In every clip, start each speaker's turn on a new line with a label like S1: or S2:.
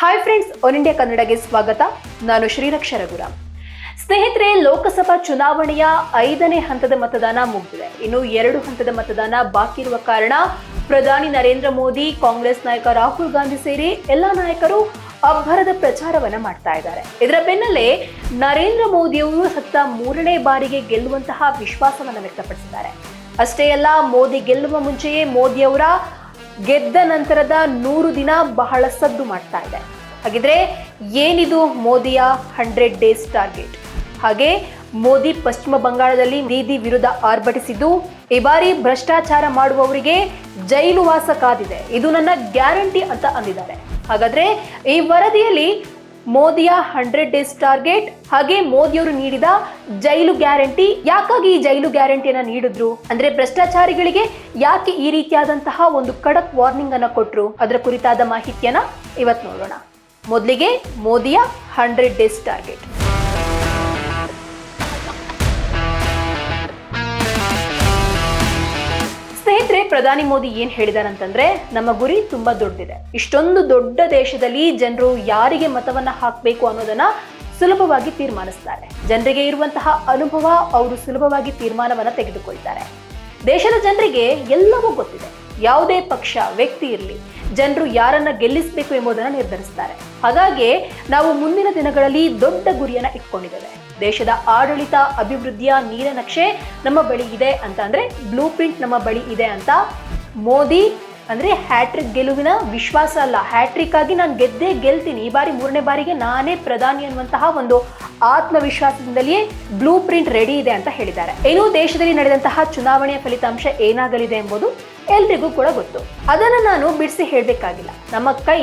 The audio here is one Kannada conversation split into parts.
S1: ಹಾಯ್ ಫ್ರೆಂಡ್ಸ್ ಒನ್ ಇಂಡಿಯಾ ಕನ್ನಡಗೆ ಸ್ವಾಗತ. ನಾನು ಶ್ರೀರಕ್ಷ ರಘುರಾಮ್. ಸ್ನೇಹಿತರೆ, ಲೋಕಸಭಾ ಚುನಾವಣೆಯ ಐದನೇ ಹಂತದ ಮತದಾನ ಮುಗಿದಿದೆ. ಇನ್ನು ಎರಡು ಹಂತದ ಮತದಾನ ಬಾಕಿ ಇರುವ ಕಾರಣ ಪ್ರಧಾನಿ ನರೇಂದ್ರ ಮೋದಿ, ಕಾಂಗ್ರೆಸ್ ನಾಯಕ ರಾಹುಲ್ ಗಾಂಧಿ ಸೇರಿ ಎಲ್ಲ ನಾಯಕರು ಅಬ್ಬರದ ಪ್ರಚಾರವನ್ನ ಮಾಡ್ತಾ ಇದ್ದಾರೆ. ಇದರ ಬೆನ್ನಲ್ಲೇ ನರೇಂದ್ರ ಮೋದಿಯವರು ಸತ್ತ ಮೂರನೇ ಬಾರಿಗೆ ಗೆಲ್ಲುವಂತಹ ವಿಶ್ವಾಸವನ್ನು ವ್ಯಕ್ತಪಡಿಸಿದ್ದಾರೆ. ಅಷ್ಟೇ ಅಲ್ಲ, ಮೋದಿ ಗೆಲ್ಲುವ ಮುಂಚೆಯೇ ಮೋದಿಯವರ ಗೆದ್ದ ನಂತರದ ನೂರು ದಿನ ಬಹಳ ಸದ್ದು ಮಾಡ್ತಾ ಇದೆ. ಹಾಗಿದ್ರೆ ಏನಿದು ಮೋದಿಯ ಹಂಡ್ರೆಡ್ ಡೇಸ್ ಟಾರ್ಗೆಟ್? ಹಾಗೆ ಮೋದಿ ಪಶ್ಚಿಮ ಬಂಗಾಳದಲ್ಲಿ ದೀದಿ ವಿರುದ್ಧ ಆರ್ಭಟಿಸಿದ್ದು, ಈ ಬಾರಿ ಭ್ರಷ್ಟಾಚಾರ ಮಾಡುವವರಿಗೆ ಜೈಲು ವಾಸ ಕಾದಿದೆ. ಇದು ನನ್ನ ಗ್ಯಾರಂಟಿ ಅಂತ ಅಂದಿದ್ದಾರೆ. ಹಾಗಾದ್ರೆ ಈ ವರದಿಯಲ್ಲಿ ಮೋದಿಯ ಹಂಡ್ರೆಡ್ ಡೇಸ್ ಟಾರ್ಗೆಟ್, ಹಾಗೆ ಮೋದಿಯವರು ನೀಡಿದ ಜೈಲು ಗ್ಯಾರಂಟಿ. ಯಾಕಾಗಿ ಈ ಜೈಲು ಗ್ಯಾರಂಟಿಯನ್ನ ನೀಡಿದ್ರು? ಅಂದ್ರೆ ಭ್ರಷ್ಟಾಚಾರಿಗಳಿಗೆ ಯಾಕೆ ಈ ರೀತಿಯಾದಂತಹ ಒಂದು ಕಡಕ್ ವಾರ್ನಿಂಗ್ ಅನ್ನ ಕೊಟ್ರು? ಅದರ ಕುರಿತಾದ ಮಾಹಿತಿಯನ್ನ ಇವತ್ತು ನೋಡೋಣ. ಮೊದಲಿಗೆ ಮೋದಿಯ ಹಂಡ್ರೆಡ್ ಡೇಸ್ ಟಾರ್ಗೆಟ್. ಪ್ರಧಾನಿ ಮೋದಿ ಏನ್ ಹೇಳಿದಾರಂತಂದ್ರೆ, ನಮ್ಮ ಗುರಿ ತುಂಬಾ ದೊಡ್ಡದಿದೆ. ಇಷ್ಟೊಂದು ದೊಡ್ಡ ದೇಶದಲ್ಲಿ ಜನರು ಯಾರಿಗೆ ಮತವನ್ನ ಹಾಕಬೇಕು ಅನ್ನೋದನ್ನ ಸುಲಭವಾಗಿ ತೀರ್ಮಾನಿಸ್ತಾರೆ. ಜನರಿಗೆ ಇರುವಂತಹ ಅನುಭವ ಅವರು ಸುಲಭವಾಗಿ ತೀರ್ಮಾನವನ್ನ ತೆಗೆದುಕೊಳ್ತಾರೆ. ದೇಶದ ಜನರಿಗೆ ಎಲ್ಲವೂ ಗೊತ್ತಿದೆ. ಯಾವುದೇ ಪಕ್ಷ, ವ್ಯಕ್ತಿ ಇರಲಿ, ಜನರು ಯಾರನ್ನ ಗೆಲ್ಲಿಸಬೇಕು ಎಂಬುದನ್ನು ನಿರ್ಧರಿಸ್ತಾರೆ. ಹಾಗಾಗಿ ನಾವು ಮುಂದಿನ ದಿನಗಳಲ್ಲಿ ದೊಡ್ಡ ಗುರಿಯನ್ನ ಇಟ್ಕೊಂಡಿದ್ದೇವೆ. ದೇಶದ ಆಡಳಿತ ಅಭಿವೃದ್ಧಿಯ ನೀಲನಕ್ಷೆ ನಮ್ಮ ಬಳಿ ಇದೆ ಅಂತ ಅಂದ್ರೆ ಬ್ಲೂ ಪ್ರಿಂಟ್ ನಮ್ಮ ಬಳಿ ಇದೆ ಅಂತ ಮೋದಿ ಅಂದ್ರೆ ಹ್ಯಾಟ್ರಿಕ್ ಗೆಲುವಿನ ವಿಶ್ವಾಸ ಅಲ್ಲ. ಹ್ಯಾಟ್ರಿಕ್ ಆಗಿ ನಾನು ಗೆದ್ದೇ ಗೆಲ್ತೀನಿ. ಈ ಬಾರಿ ಮೂರನೇ ಬಾರಿಗೆ ನಾನೇ ಪ್ರಧಾನಿ ಅನ್ನುವಂತಹ ಒಂದು ಆತ್ಮವಿಶ್ವಾಸದಿಂದಲೇ ಬ್ಲೂ ಪ್ರಿಂಟ್ ರೆಡಿ ಇದೆ ಅಂತ ಹೇಳಿದ್ದಾರೆ. ಏನು ದೇಶದಲ್ಲಿ ನಡೆದಂತಹ ಚುನಾವಣೆಯ ಫಲಿತಾಂಶ ಏನಾಗಲಿದೆ ಎಂಬುದು ಎಲ್ರಿಗೂ ಕೂಡ ಗೊತ್ತು. ಅದನ್ನು ನಾನು ಬಿಡಿಸಿ ಹೇಳಬೇಕಾಗಿಲ್ಲ. ನಮ್ಮ ಕೈ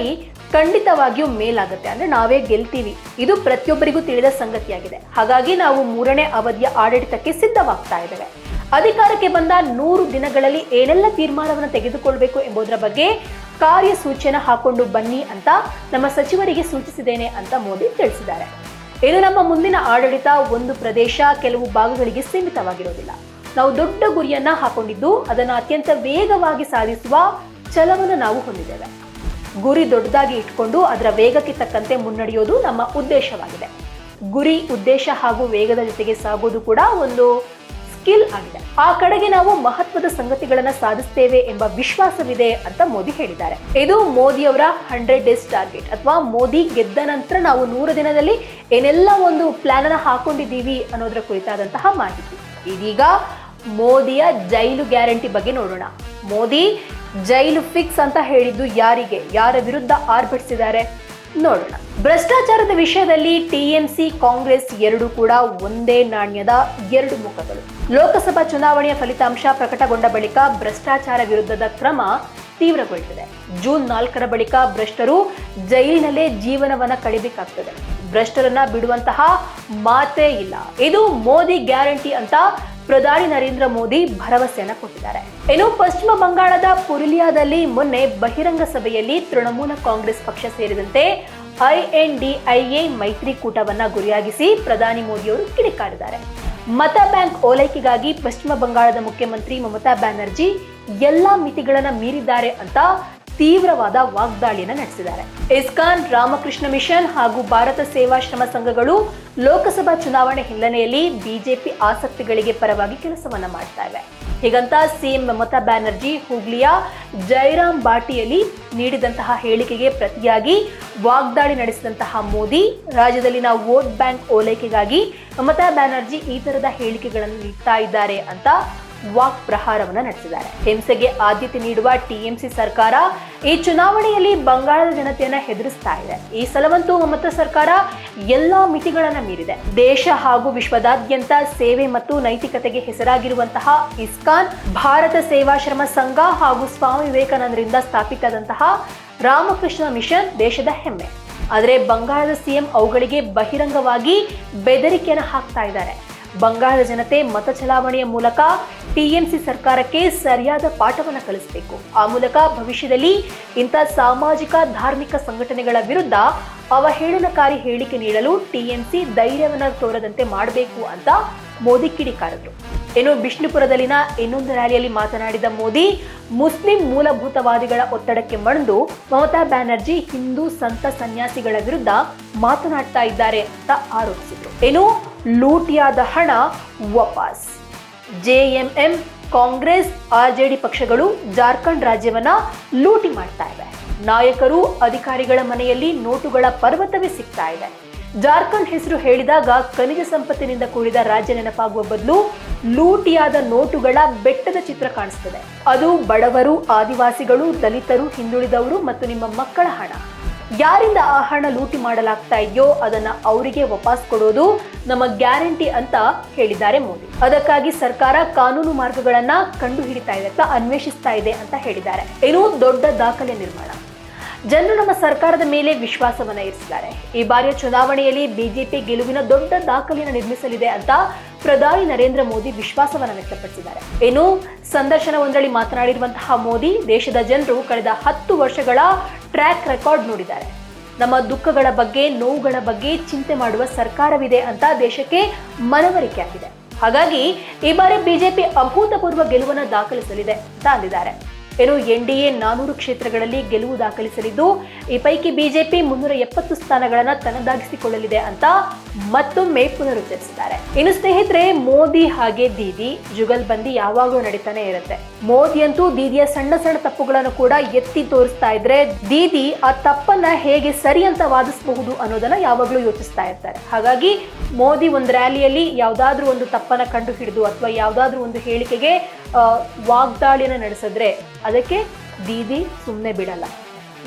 S1: ಖಂಡಿತವಾಗಿಯೂ ಮೇಲಾಗುತ್ತೆ. ಅಂದ್ರೆ ನಾವೇ ಗೆಲ್ತೀವಿ. ಇದು ಪ್ರತಿಯೊಬ್ಬರಿಗೂ ತಿಳಿದ ಸಂಗತಿಯಾಗಿದೆ. ಹಾಗಾಗಿ ನಾವು ಮೂರನೇ ಅವಧಿಯ ಆಡಳಿತಕ್ಕೆ ಸಿದ್ಧವಾಗ್ತಾ ಇದ್ದೇವೆ. ಅಧಿಕಾರಕ್ಕೆ ಬಂದ ನೂರು ದಿನಗಳಲ್ಲಿ ಏನೆಲ್ಲ ತೀರ್ಮಾನವನ್ನು ತೆಗೆದುಕೊಳ್ಬೇಕು ಎಂಬುದರ ಬಗ್ಗೆ ಕಾರ್ಯಸೂಚನೆ ಹಾಕೊಂಡು ಬನ್ನಿ ಅಂತ ನಮ್ಮ ಸಚಿವರಿಗೆ ಸೂಚಿಸಿದ್ದೇನೆ ಅಂತ ಮೋದಿ ತಿಳಿಸಿದ್ದಾರೆ. ಇದು ನಮ್ಮ ಮುಂದಿನ ಆಡಳಿತ ಒಂದು ಪ್ರದೇಶ, ಕೆಲವು ಭಾಗಗಳಿಗೆ ಸೀಮಿತವಾಗಿರೋದಿಲ್ಲ. ನಾವು ದೊಡ್ಡ ಗುರಿಯನ್ನ ಹಾಕೊಂಡಿದ್ದು ಅದನ್ನು ಅತ್ಯಂತ ವೇಗವಾಗಿ ಸಾಧಿಸುವ ಛಲವನ್ನು ನಾವು ಹೊಂದಿದ್ದೇವೆ. ಗುರಿ ದೊಡ್ಡದಾಗಿ ಇಟ್ಕೊಂಡು ಅದರ ವೇಗಕ್ಕೆ ತಕ್ಕಂತೆ ಮುನ್ನಡೆಯೋದು ನಮ್ಮ ಉದ್ದೇಶವಾಗಿದೆ. ಗುರಿ, ಉದ್ದೇಶ ಹಾಗೂ ವೇಗದ ಜೊತೆಗೆ ಸಾಗೋದು ಕೂಡ ಒಂದು ಸ್ಕಿಲ್ ಆಗಿದೆ. ಆ ಕಡೆಗೆ ನಾವು ಮಹತ್ವದ ಸಂಗತಿಗಳನ್ನು ಸಾಧಿಸ್ತೇವೆ ಎಂಬ ವಿಶ್ವಾಸವಿದೆ ಅಂತ ಮೋದಿ ಹೇಳಿದ್ದಾರೆ. ಇದು ಮೋದಿಯವರ ಹಂಡ್ರೆಡ್ ಡೇಸ್ ಟಾರ್ಗೆಟ್ ಅಥವಾ ಮೋದಿ ಗೆದ್ದ ನಂತರ ನಾವು ನೂರು ದಿನದಲ್ಲಿ ಏನೆಲ್ಲ ಒಂದು ಪ್ಲಾನ್ ಅನ್ನ ಹಾಕೊಂಡಿದ್ದೀವಿ ಅನ್ನೋದರ ಕುರಿತಾದಂತಹ ಮಾಹಿತಿ. ಇದೀಗ ಮೋದಿಯ ಜೈಲು ಗ್ಯಾರಂಟಿ ಬಗ್ಗೆ ನೋಡೋಣ. ಮೋದಿ, ಜೈಲು ಫಿಕ್ಸ್ ಅಂತ ಹೇಳಿದ್ದು ಯಾರಿಗೆ? ಯಾರ ವಿರುದ್ಧ ಆರ್ಭಟಿಸಿದ್ದಾರೆ? ನೋಡೋಣ. ಭ್ರಷ್ಟಾಚಾರದ ವಿಷಯದಲ್ಲಿ ಟಿಎಂಸಿ ಕಾಂಗ್ರೆಸ್ ಎರಡು ಕೂಡ ಒಂದೇ ನಾಣ್ಯದ ಎರಡು ಮುಖಗಳು. ಲೋಕಸಭಾ ಚುನಾವಣೆಯ ಫಲಿತಾಂಶ ಪ್ರಕಟಗೊಂಡ ಬಳಿಕ ಭ್ರಷ್ಟಾಚಾರ ವಿರುದ್ಧದ ಕ್ರಮ ತೀವ್ರಗೊಳ್ತದೆ ಜೂನ್ ನಾಲ್ಕರ ಬಳಿಕ ಭ್ರಷ್ಟರು ಜೈಲಿನಲ್ಲೇ ಜೀವನವನ್ನ ಕಳಿಬೇಕಾಗ್ತದೆ. ಭ್ರಷ್ಟರನ್ನ ಬಿಡುವಂತಹ ಮಾತೇ ಇಲ್ಲ. ಇದು ಮೋದಿ ಗ್ಯಾರಂಟಿ ಅಂತ ಪ್ರಧಾನಿ ನರೇಂದ್ರ ಮೋದಿ ಭರವಸೆಯನ್ನ ಕೊಟ್ಟಿದ್ದಾರೆ. ಇನ್ನು ಪಶ್ಚಿಮ ಬಂಗಾಳದ ಪುರುಲಿಯಾದಲ್ಲಿ ಮೊನ್ನೆ ಬಹಿರಂಗ ಸಭೆಯಲ್ಲಿ ತೃಣಮೂಲ ಕಾಂಗ್ರೆಸ್ ಪಕ್ಷ ಸೇರಿದಂತೆ ಐಎನ್ಡಿಐಎ ಮೈತ್ರಿಕೂಟವನ್ನ ಗುರಿಯಾಗಿಸಿ ಪ್ರಧಾನಿ ಮೋದಿಯವರು ಕಿಡಿಕಾರಿದ್ದಾರೆ. ಮತ ಬ್ಯಾಂಕ್ ಓಲೈಕೆಗಾಗಿ ಪಶ್ಚಿಮ ಬಂಗಾಳದ ಮುಖ್ಯಮಂತ್ರಿ ಮಮತಾ ಬ್ಯಾನರ್ಜಿ ಎಲ್ಲಾ ಮಿತಿಗಳನ್ನ ಮೀರಿದ್ದಾರೆ ಅಂತ ತೀವ್ರವಾದ ವಾಗ್ದಾಳಿಯನ್ನು ನಡೆಸಿದ್ದಾರೆ. ಇಸ್ಕಾನ್ ರಾಮಕೃಷ್ಣ ಮಿಷನ್ ಹಾಗೂ ಭಾರತ ಸೇವಾಶ್ರಮ ಸಂಘಗಳು ಲೋಕಸಭಾ ಚುನಾವಣೆ ಹಿನ್ನೆಲೆಯಲ್ಲಿ ಬಿಜೆಪಿ ಆಸಕ್ತಿಗಳಿಗೆ ಪರವಾಗಿ ಕೆಲಸವನ್ನ ಮಾಡ್ತಾ ಇವೆ. ಹೀಗಂತ ಸಿಎಂ ಮಮತಾ ಬ್ಯಾನರ್ಜಿ ಹುಗ್ಲಿಯ ಜೈರಾಮ್ ಬಾಟಿಯಲ್ಲಿ ನೀಡಿದಂತಹ ಹೇಳಿಕೆಗೆ ಪ್ರತಿಯಾಗಿ ವಾಗ್ದಾಳಿ ನಡೆಸಿದಂತಹ ಮೋದಿ, ರಾಜ್ಯದಲ್ಲಿನ ವೋಟ್ ಬ್ಯಾಂಕ್ ಓಲೈಕೆಗಾಗಿ ಮಮತಾ ಬ್ಯಾನರ್ಜಿ ಈ ತರದ ಹೇಳಿಕೆಗಳನ್ನು ನೀಡ್ತಾ ಇದ್ದಾರೆ ಅಂತ ವಾಕ್ ಪ್ರಹಾರವನ್ನು ನಡೆಸಿದ್ದಾರೆ. ಹಿಂಸೆಗೆ ಆದ್ಯತೆ ನೀಡುವ ಟಿಎಂಸಿ ಸರ್ಕಾರ ಈ ಚುನಾವಣೆಯಲ್ಲಿ ಬಂಗಾಳದ ಜನತೆಯನ್ನ ಹೆದರಿಸ್ತಾ ಇದೆ. ಈ ಸಲವಂತೂ ಮಮತಾ ಸರ್ಕಾರ ಎಲ್ಲಾ ಮಿತಿಗಳನ್ನ ಮೀರಿದೆ. ದೇಶ ಹಾಗೂ ವಿಶ್ವದಾದ್ಯಂತ ಸೇವೆ ಮತ್ತು ನೈತಿಕತೆಗೆ ಹೆಸರಾಗಿರುವಂತಹ ಇಸ್ಕಾನ್, ಭಾರತ ಸೇವಾಶ್ರಮ ಸಂಘ ಹಾಗೂ ಸ್ವಾಮಿ ವಿವೇಕಾನಂದರಿಂದ ಸ್ಥಾಪಿತಾದಂತಹ ರಾಮಕೃಷ್ಣ ಮಿಷನ್ ದೇಶದ ಹೆಮ್ಮೆ. ಆದರೆ ಬಂಗಾಳದ ಸಿಎಂ ಅವುಗಳಿಗೆ ಬಹಿರಂಗವಾಗಿ ಬೆದರಿಕೆಯನ್ನು ಹಾಕ್ತಾ ಇದ್ದಾರೆ. ಬಂಗಾಳದ ಜನತೆ ಮತ ಚಲಾವಣೆಯ ಮೂಲಕ ಟಿಎಂಸಿ ಸರ್ಕಾರಕ್ಕೆ ಸರಿಯಾದ ಪಾಠವನ್ನು ಕಲಿಸಬೇಕು. ಆ ಮೂಲಕ ಭವಿಷ್ಯದಲ್ಲಿ ಇಂಥ ಸಾಮಾಜಿಕ, ಧಾರ್ಮಿಕ ಸಂಘಟನೆಗಳ ವಿರುದ್ಧ ಅವಹೇಳನಕಾರಿ ಹೇಳಿಕೆ ನೀಡಲು ಟಿಎಂಸಿ ಧೈರ್ಯವನ್ನು ತೋರದಂತೆ ಮಾಡಬೇಕು ಅಂತ ಮೋದಿ ಕಿಡಿಕಾರರು ಏನು ಬಿಷ್ಣುಪುರದಲ್ಲಿನ ಇನ್ನೊಂದು ರ್ಯಾಲಿಯಲ್ಲಿ ಮಾತನಾಡಿದ ಮೋದಿ, ಮುಸ್ಲಿಂ ಮೂಲಭೂತವಾದಿಗಳ ಒತ್ತಡಕ್ಕೆ ಮಣಿದು ಮಮತಾ ಬ್ಯಾನರ್ಜಿ ಹಿಂದೂ ಸಂತ ಸನ್ಯಾಸಿಗಳ ವಿರುದ್ಧ ಮಾತನಾಡ್ತಾ ಇದ್ದಾರೆ ಅಂತ ಆರೋಪಿಸಿದರು. ಏನು ಲೂಟಿಯಾದ ಹಣ ವಾಪಸ್. ಜೆಎಂಎಂ ಕಾಂಗ್ರೆಸ್ ಆರ್ಜೆಡಿ ಪಕ್ಷಗಳು ಜಾರ್ಖಂಡ್ ರಾಜ್ಯವನ್ನ ಲೂಟಿ ಮಾಡ್ತಾ ಇವೆ. ನಾಯಕರು ಅಧಿಕಾರಿಗಳ ಮನೆಯಲ್ಲಿ ನೋಟುಗಳ ಪರ್ವತವೇ ಸಿಗ್ತಾ ಇದೆ. ಜಾರ್ಖಂಡ್ ಹೆಸರು ಹೇಳಿದಾಗ ಖನಿಜ ಸಂಪತ್ತಿನಿಂದ ಕೂಡಿದ ರಾಜ್ಯ ನೆನಪಾಗುವ ಬದಲು ಲೂಟಿಯಾದ ನೋಟುಗಳ ಬೆಟ್ಟದ ಚಿತ್ರ ಕಾಣಿಸ್ತದೆ. ಅದು ಬಡವರು, ಆದಿವಾಸಿಗಳು, ದಲಿತರು, ಹಿಂದುಳಿದವರು ಮತ್ತು ನಿಮ್ಮ ಮಕ್ಕಳ ಹಣ. ಯಾರಿಂದ ಆ ಹಣ ಲೂಟಿ ಮಾಡಲಾಗ್ತಾ ಇದೆಯೋ ಅದನ್ನ ಅವರಿಗೆ ವಾಪಸ್ ಕೊಡೋದು ನಮ್ಮ ಗ್ಯಾರಂಟಿ ಅಂತ ಹೇಳಿದ್ದಾರೆ ಮೋದಿ. ಅದಕ್ಕಾಗಿ ಸರ್ಕಾರ ಕಾನೂನು ಮಾರ್ಗಗಳನ್ನ ಕಂಡು ಹಿಡಿತಾ ಇದೆ ಅಥವಾ ಅನ್ವೇಷಿಸ್ತಾ ಇದೆ ಅಂತ ಹೇಳಿದ್ದಾರೆ. ಏನು ದೊಡ್ಡ ದಾಖಲೆ ನಿರ್ಮಾಣ. ಜನರು ನಮ್ಮ ಸರ್ಕಾರದ ಮೇಲೆ ವಿಶ್ವಾಸವನ್ನ ಇರಿಸಿದ್ದಾರೆ. ಈ ಬಾರಿಯ ಚುನಾವಣೆಯಲ್ಲಿ ಬಿಜೆಪಿ ಗೆಲುವಿನ ದೊಡ್ಡ ದಾಖಲೆಯನ್ನು ನಿರ್ಮಿಸಲಿದೆ ಅಂತ ಪ್ರಧಾನಿ ನರೇಂದ್ರ ಮೋದಿ ವಿಶ್ವಾಸವನ್ನ ವ್ಯಕ್ತಪಡಿಸಿದ್ದಾರೆ. ಇನ್ನು ಸಂದರ್ಶನವೊಂದರಲ್ಲಿ ಮಾತನಾಡಿರುವಂತಹ ಮೋದಿ, ದೇಶದ ಜನರು ಕಳೆದ ಹತ್ತು ವರ್ಷಗಳ ಟ್ರ್ಯಾಕ್ ರೆಕಾರ್ಡ್ ನೋಡಿದ್ದಾರೆ. ನಮ್ಮ ದುಃಖಗಳ ಬಗ್ಗೆ, ನೋವುಗಳ ಬಗ್ಗೆ ಚಿಂತೆ ಮಾಡುವ ಸರ್ಕಾರವಿದೆ ಅಂತ ದೇಶಕ್ಕೆ ಮನವರಿಕೆ ಆಗಿದೆ. ಹಾಗಾಗಿ ಈ ಬಾರಿ ಬಿಜೆಪಿ ಅಭೂತಪೂರ್ವ ಗೆಲುವನ್ನು ದಾಖಲಿಸಲಿದೆ ಅಂತ ಅಂದಿದ್ದಾರೆ. ಏನು ಎನ್ ಡಿ ಎ ನಾನೂರು ಕ್ಷೇತ್ರಗಳಲ್ಲಿ ಗೆಲುವು ದಾಖಲಿಸಲಿದ್ದು, ಈ ಪೈಕಿ ಬಿಜೆಪಿ ಮುನ್ನೂರ ಎಪ್ಪತ್ತು ಸ್ಥಾನಗಳನ್ನು ತನ್ನದಾಗಿಸಿಕೊಳ್ಳಲಿದೆ ಅಂತ ಮತ್ತೊಮ್ಮೆ ಪುನರುಚ್ಚರಿಸಿದ್ದಾರೆ ಇನ್ನು ಸ್ನೇಹಿತರೆ, ಮೋದಿ ಹಾಗೆ ದೀದಿ ಜುಗಲ್ಬಂದಿ ಯಾವಾಗಲೂ ನಡೀತಾನೆ ಇರುತ್ತೆ. ಮೋದಿ ಅಂತೂ ದೀದಿಯ ಸಣ್ಣ ಸಣ್ಣ ತಪ್ಪುಗಳನ್ನು ಕೂಡ ಎತ್ತಿ ತೋರಿಸ್ತಾ ಇದ್ರೆ ದೀದಿ ಆ ತಪ್ಪನ್ನ ಹೇಗೆ ಸರಿ ಅಂತ ವಾದಿಸಬಹುದು ಅನ್ನೋದನ್ನ ಯಾವಾಗಲೂ ಯೋಚಿಸ್ತಾ ಇರ್ತಾರೆ. ಹಾಗಾಗಿ ಮೋದಿ ಒಂದು ರ್ಯಾಲಿಯಲ್ಲಿ ಯಾವ್ದಾದ್ರೂ ಒಂದು ತಪ್ಪನ್ನ ಕಂಡು ಹಿಡಿದು ಅಥವಾ ಯಾವ್ದಾದ್ರು ಒಂದು ಹೇಳಿಕೆಗೆ ವಾಗ್ದಾಳಿನ ವಾಗ್ದಾಳಿಯನ್ನ ನಡೆಸಿದ್ರೆ ಅದಕ್ಕೆ ದೀದಿ ಸುಮ್ಮನೆ ಬಿಡಲ್ಲ.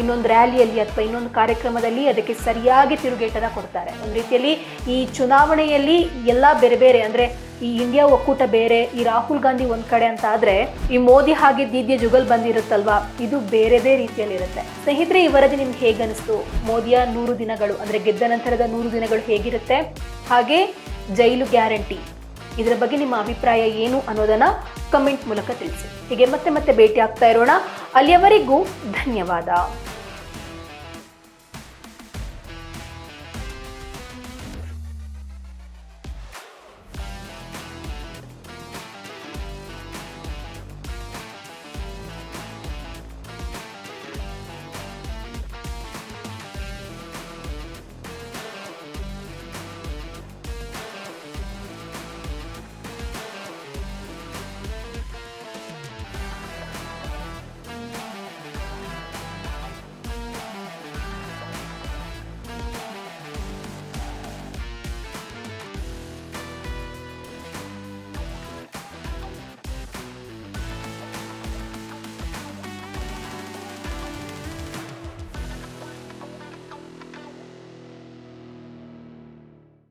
S1: ಇನ್ನೊಂದು ರ್ಯಾಲಿಯಲ್ಲಿ ಅಥವಾ ಇನ್ನೊಂದು ಕಾರ್ಯಕ್ರಮದಲ್ಲಿ ಅದಕ್ಕೆ ಸರಿಯಾಗಿ ತಿರುಗೇಟನ ಕೊಡ್ತಾರೆ. ಒಂದು ರೀತಿಯಲ್ಲಿ ಈ ಚುನಾವಣೆಯಲ್ಲಿ ಎಲ್ಲ ಬೇರೆ ಬೇರೆ ಅಂದ್ರೆ ಈ ಇಂಡಿಯಾ ಒಕ್ಕೂಟ ಬೇರೆ, ಈ ರಾಹುಲ್ ಗಾಂಧಿ ಒಂದು ಕಡೆ ಅಂತ ಆದರೆ ಈ ಮೋದಿ ಹಾಗೆ ದೀದಿಯ ಜುಗಲ್ ಬಂದಿರುತ್ತಲ್ವಾ? ಇದು ಬೇರೆದೇ ರೀತಿಯಲ್ಲಿ ಇರುತ್ತೆ ಸ್ನೇಹಿತರೆ, ಈ ವರದಿ ನಿಮ್ಗೆ ಹೇಗೆ ಅನಿಸ್ತು ಮೋದಿಯ ನೂರು ದಿನಗಳು ಅಂದ್ರೆ ಗೆದ್ದ ನಂತರದ ನೂರು ದಿನಗಳು ಹೇಗಿರುತ್ತೆ? ಹಾಗೆ ಜೈಲು ಗ್ಯಾರಂಟಿ, ಇದರ ಬಗ್ಗೆ ನಿಮ್ಮ ಅಭಿಪ್ರಾಯ ಏನು ಅನ್ನೋದನ್ನ ಕಮೆಂಟ್ ಮೂಲಕ ತಿಳಿಸಿ. ಹೀಗೆ ಮತ್ತೆ ಮತ್ತೆ ಭೇಟಿ ಆಗ್ತಾ ಇರೋಣ. ಅಲ್ಲಿಯವರೆಗೂ ಧನ್ಯವಾದ.